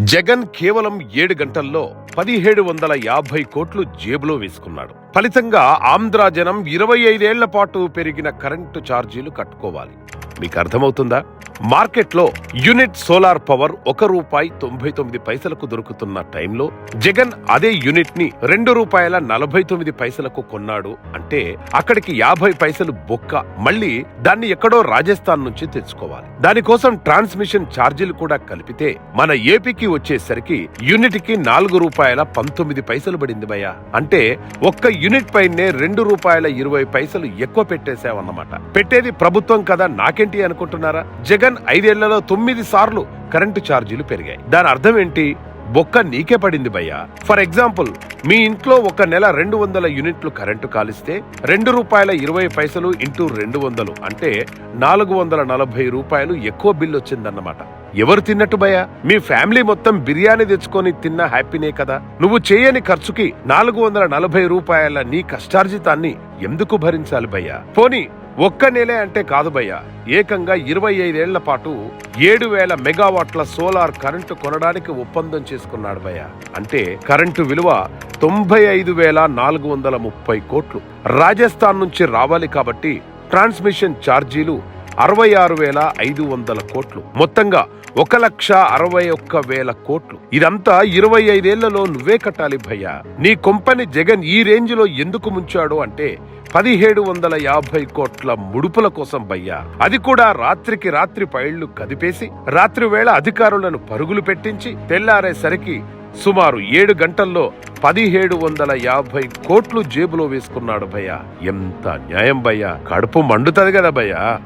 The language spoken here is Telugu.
జగన్ కేవలం ఏడు గంటల్లో పదిహేడు వందల యాభై కోట్లు జేబులో వేసుకున్నాడు. ఫలితంగా ఆంధ్ర జనం ఇరవై ఐదేళ్ళ పాటు పెరిగిన కరెంటు ఛార్జీలు కట్టుకోవాలి. మీకు అర్థమవుతుందా? మార్కెట్లో యూనిట్ సోలార్ పవర్ ఒక రూపాయి తొంభై తొమ్మిది పైసలకు దొరుకుతున్న టైంలో జగన్ అదే యూనిట్ని రెండు రూపాయల నలభై తొమ్మిది పైసలకు కొన్నాడు అంటే అక్కడికి యాభై పైసలు బొక్క. మళ్ళీ దాన్ని ఎక్కడో రాజస్థాన్ నుంచి తెచ్చుకోవాలి. దానికోసం ట్రాన్స్మిషన్ ఛార్జీలు కూడా కలిపితే మన ఏపీకి వచ్చేసరికి యూనిట్కి నాలుగు రూపాయల పంతొమ్మిది పైసలు పడింది భయ్యా. అంటే ఒక్క యూనిట్ పైనే రెండు రూపాయల ఇరవై పైసలు ఎక్కువ పెట్టేశావన్నమాట. పెట్టేది ప్రభుత్వం కదా నాకేంటి అనుకుంటున్నారా? జగన్ ఐదేళ్ళలో తొమ్మిది సార్లు కరెంటు ఛార్జీలు పెరిగాయి. దాని అర్థం ఏంటి? బొక్క నీకే పడింది భయ్య. ఫర్ ఎగ్జాంపుల్ మీ ఇంట్లో ఒక నెల రెండు వందల యూనిట్లు కరెంటు కాలిస్తే రెండు రూపాయల ఇరవై పైసలు ఇంటూ రెండు వందలు అంటే నాలుగు వందల నలభై రూపాయలు ఎక్కువ బిల్లు వచ్చిందన్నమాట. ఎవరు తిన్నట్టు భయ మీ ఫ్యామిలీ మొత్తం బిర్యానీ తెచ్చుకొని తిన్న హ్యాపీనే కదా. నువ్వు చేయని ఖర్చుకి నాలుగు వందల నలభై రూపాయల నీ కష్టార్జితాన్ని ఎందుకు భరించాలి భయ్యా? పోనీ ఒక్క నెలే అంటే కాదు భయ్యా. ఏకంగా ఇరవై ఐదేళ్ళ పాటు ఏడు వేల మెగావాట్ల సోలార్ కరెంటు కొనడానికి ఒప్పందం చేసుకున్నాడు భయ్య. అంటే కరెంటు విలువ తొంభై ఐదు వేల నాలుగు వందల ముప్పై కోట్లు. రాజస్థాన్ నుంచి రావాలి కాబట్టి ట్రాన్స్మిషన్ ఛార్జీలు అరవై ఆరు వేల ఐదు వందల కోట్లు. మొత్తంగా ఒక లక్ష అరవై ఒక్క వేల కోట్లు. ఇదంతా ఇరవై ఐదేళ్ళలో నువ్వే కట్టాలి భయ్యా. నీ కొంపని జగన్ ఈ రేంజ్లో ఎందుకు ముంచాడు అంటే పదిహేడు వందల యాభై కోట్ల ముడుపుల కోసం భయ్యా. అది కూడా రాత్రికి రాత్రి పైళ్ళు కదిపేసి రాత్రి వేళ అధికారులను పరుగులు పెట్టించి తెల్లారేసరికి సుమారు ఏడు గంటల్లో పదిహేడు వందల యాభై కోట్లు జేబులో వేసుకున్నాడు భయ్యా. ఎంత న్యాయం భయ్యా. కడుపు మండుతది కదా భయ్యా.